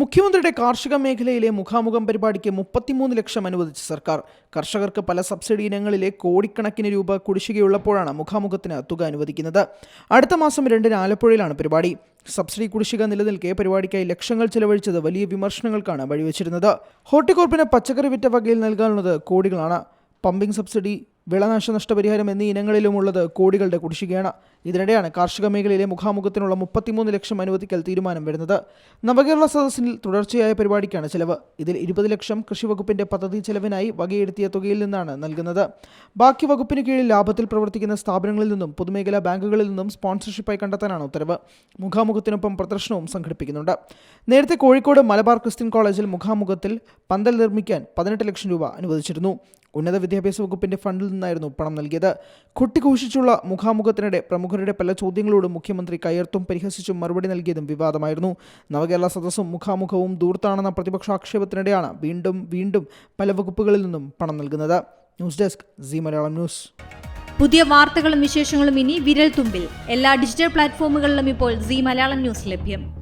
മുഖ്യമന്ത്രിയുടെ കാർഷിക മേഖലയിലെ മുഖാമുഖം പരിപാടിക്ക് മുപ്പത്തിമൂന്ന് ലക്ഷം അനുവദിച്ച സർക്കാർ. കർഷകർക്ക് പല സബ്സിഡി ഇനങ്ങളിലെ കോടിക്കണക്കിന് രൂപ കുടിശ്ശികയുള്ളപ്പോഴാണ് മുഖാമുഖത്തിന് തുക അനുവദിക്കുന്നത്. അടുത്ത മാസം രണ്ടിന് ആലപ്പുഴയിലാണ് പരിപാടി. സബ്സിഡി കുടിശ്ശിക നിലനിൽക്കെ പരിപാടിക്കായി ലക്ഷങ്ങൾ ചെലവഴിച്ചത് വലിയ വിമർശനങ്ങൾക്കാണ് വഴിവെച്ചിരുന്നത്. ഹോർട്ടികോർപ്പിന് പച്ചക്കറി വിറ്റ വകയിൽ നൽകാനുള്ളത് കോടികളാണ്. പമ്പിംഗ് സബ്സിഡി വിളനാശ നഷ്ടപരിഹാരം എന്നീ ഇനങ്ങളിലുമുള്ളത് കോടികളുടെ കുടിശ്ശികയാണ്. ഇതിനിടെയാണ് കാർഷിക മേഖലയിലെ മുഖാമുഖത്തിനുള്ള മുപ്പത്തിമൂന്ന് ലക്ഷം അനുവദിക്കൽ തീരുമാനം വരുന്നത്. നവകേരള സദസ്സിൽ തുടർച്ചയായ പരിപാടിക്കാണ് ചെലവ്. ഇതിൽ ഇരുപത് ലക്ഷം കൃഷിവകുപ്പിന്റെ പദ്ധതി ചെലവിനായി വകയെടുത്തിയ തുകയിൽ നിന്നാണ് നൽകുന്നത്. ബാക്കി വകുപ്പിന് കീഴിൽ ലാഭത്തിൽ പ്രവർത്തിക്കുന്ന സ്ഥാപനങ്ങളിൽ നിന്നും പൊതുമേഖലാ ബാങ്കുകളിൽ നിന്നും സ്പോൺസർഷിപ്പായി കണ്ടെത്താനാണ് ഉത്തരവ്. മുഖാമുഖത്തിനൊപ്പം പ്രദർശനവും സംഘടിപ്പിക്കുന്നുണ്ട്. നേരത്തെ കോഴിക്കോട് മലബാർ ക്രിസ്ത്യൻ കോളേജിൽ മുഖാമുഖത്തിൽ പന്തൽ നിർമ്മിക്കാൻ പതിനെട്ട് ലക്ഷം രൂപ അനുവദിച്ചിരുന്നു. ഉന്നത വിദ്യാഭ്യാസ വകുപ്പിന്റെ ഫണ്ടിൽ നിന്നായിരുന്നു പണം നൽകിയത്. കുട്ടിഘോഷിച്ചുള്ള മുഖാമുഖത്തിനിടെ പ്രമുഖരുടെ പല ചോദ്യങ്ങളോടും മുഖ്യമന്ത്രി കയർത്തും പരിഹസിച്ചും മറുപടി നൽകിയതും വിവാദമായിരുന്നു. നവകേരള സദസ്സും മുഖാമുഖവും ദൂർത്താണെന്ന പ്രതിപക്ഷ ആക്ഷേപത്തിനിടെയാണ് വീണ്ടും വീണ്ടും പല വകുപ്പുകളിൽ നിന്നും പണം നൽകുന്നത്. News desk Zee Malayalam news. പുതിയ വാർത്തകളും വിശേഷങ്ങളും ഇനി വിരൽ തുമ്പിൽ എല്ലാ ഡിജിറ്റൽ പ്ലാറ്റ്ഫോമുകളിലും ഇപ്പോൾ സി മലയാളം ന്യൂസ് ലഭ്യം.